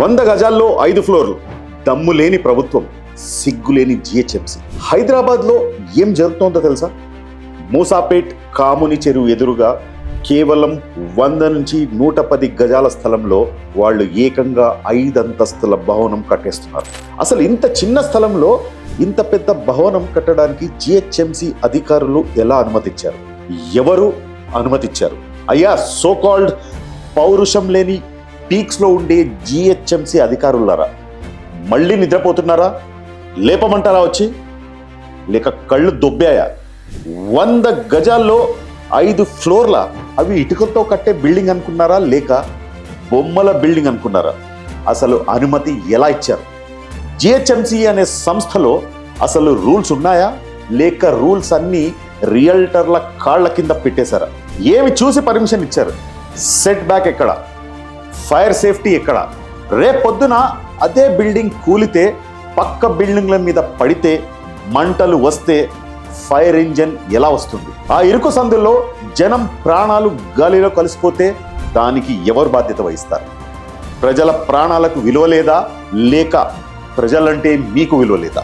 వంద గజాల్లో ఐదు ఫ్లోర్లు. దమ్ము లేని ప్రభుత్వం సిగ్గులేని జిహెచ్ఎంసీ. హైదరాబాద్లో ఏం జరుగుతోందో తెలుసా? మూసాపేట్ కాముని చెరువు ఎదురుగా కేవలం వంద నుంచి నూట పది గజాల స్థలంలో వాళ్ళు ఏకంగా ఐదంతస్తుల భవనం కట్టేస్తున్నారు. అసలు ఇంత చిన్న స్థలంలో ఇంత పెద్ద భవనం కట్టడానికి జిహెచ్ఎంసి అధికారులు ఎలా అనుమతించారు ఎవరు అనుమతించారు అయ్యా సో కాల్డ్ పౌరుషం లేని పీక్స్లో ఉండే జిహెచ్ఎంసీ అధికారులారా మళ్ళీ నిద్రపోతున్నారా? లేపమంటారా వచ్చి? లేక కళ్ళు దొబ్బాయా? వంద గజాల్లో ఐదు ఫ్లోర్ల అవి ఇటుకలతో కట్టే బిల్డింగ్ అనుకున్నారా? లేక బొమ్మల బిల్డింగ్ అనుకున్నారా? అసలు అనుమతి ఎలా ఇచ్చారు? జిహెచ్ఎంసి అనే సంస్థలో అసలు రూల్స్ ఉన్నాయా? లేక రూల్స్ అన్నీ రియల్టర్ల కాళ్ళ కింద పెట్టేశారా? ఏమి చూసి పర్మిషన్ ఇచ్చారు? సెట్ బ్యాక్ ఎక్కడ? ఫైర్ సేఫ్టీ ఎక్కడ? రేపొద్దున అదే బిల్డింగ్ కూలితే పక్క బిల్డింగ్ల మీద పడితే మంటలు వస్తే ఫైర్ ఇంజన్ ఎలా వస్తుంది? ఆ ఇరుకు సందుల్లో జనం ప్రాణాలు గాలిలో కలిసిపోతే దానికి ఎవరు బాధ్యత వహిస్తారు? ప్రజల ప్రాణాలకు విలువ లేదా? లేక ప్రజలంటే మీకు విలువ లేదా?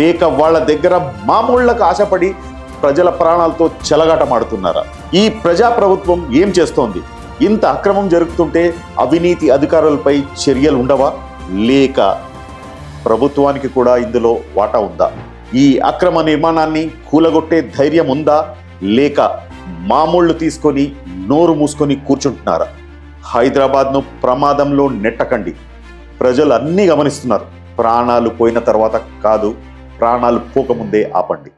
లేక వాళ్ళ దగ్గర మామూళ్ళకు ఆశపడి ప్రజల ప్రాణాలతో చెలగాటమాడుతున్నారా? ఈ ప్రజాప్రభుత్వం ఏం చేస్తోంది? ఇంత అక్రమం జరుగుతుంటే అవినీతి అధికారులపై చర్యలు ఉండవా? లేక ప్రభుత్వానికి కూడా ఇందులో వాటా ఉందా? ఈ అక్రమ నిర్మాణాన్ని కూలగొట్టే ధైర్యం ఉందా? లేక మామూళ్ళు తీసుకొని నోరు మూసుకొని కూర్చుంటున్నారా? హైదరాబాద్ను ప్రమాదంలో నెట్టకండి. ప్రజలు అన్నీ గమనిస్తున్నారు. ప్రాణాలు పోయిన తర్వాత కాదు ప్రాణాలు పోకముందే ఆపండి.